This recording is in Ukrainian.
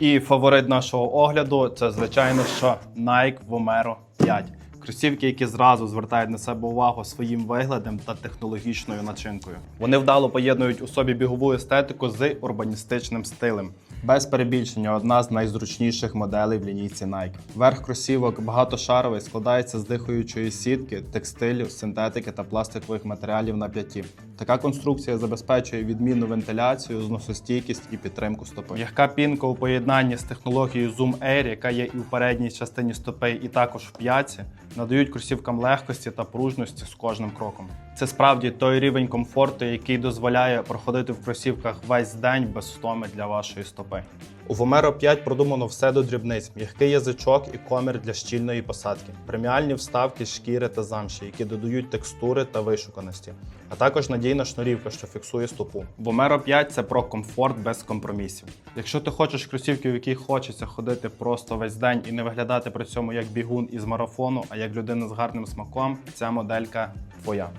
І фаворит нашого огляду це, звичайно, що Nike Vomero 5. Кросівки, які зразу звертають на себе увагу своїм виглядом та технологічною начинкою. Вони вдало поєднують у собі бігову естетику з урбаністичним стилем. Без перебільшення, одна з найзручніших моделей в лінійці Nike. Верх кросівок багатошаровий, складається з дихаючої сітки, текстилю, синтетики та пластикових матеріалів на п'яті. Така конструкція забезпечує відмінну вентиляцію, зносостійкість і підтримку стопи. М'яка пінка у поєднанні з технологією Zoom Air, яка є і в передній частині стопи, і також в п'ятці, надають кросівкам легкості та пружності з кожним кроком. Це справді той рівень комфорту, який дозволяє проходити в кросівках весь день без втоми для вашої стопи. У Vomero 5 продумано все до дрібниць: м'який язичок і комір для щільної посадки, преміальні вставки шкіри та замші, які додають текстури та вишуканості, а також надійна шнурівка, що фіксує стопу. Vomero 5 це про комфорт без компромісів. Якщо ти хочеш кросівки, в яких хочеться ходити просто весь день і не виглядати при цьому як бігун із марафону, а як людина з гарним смаком, ця моделька твоя.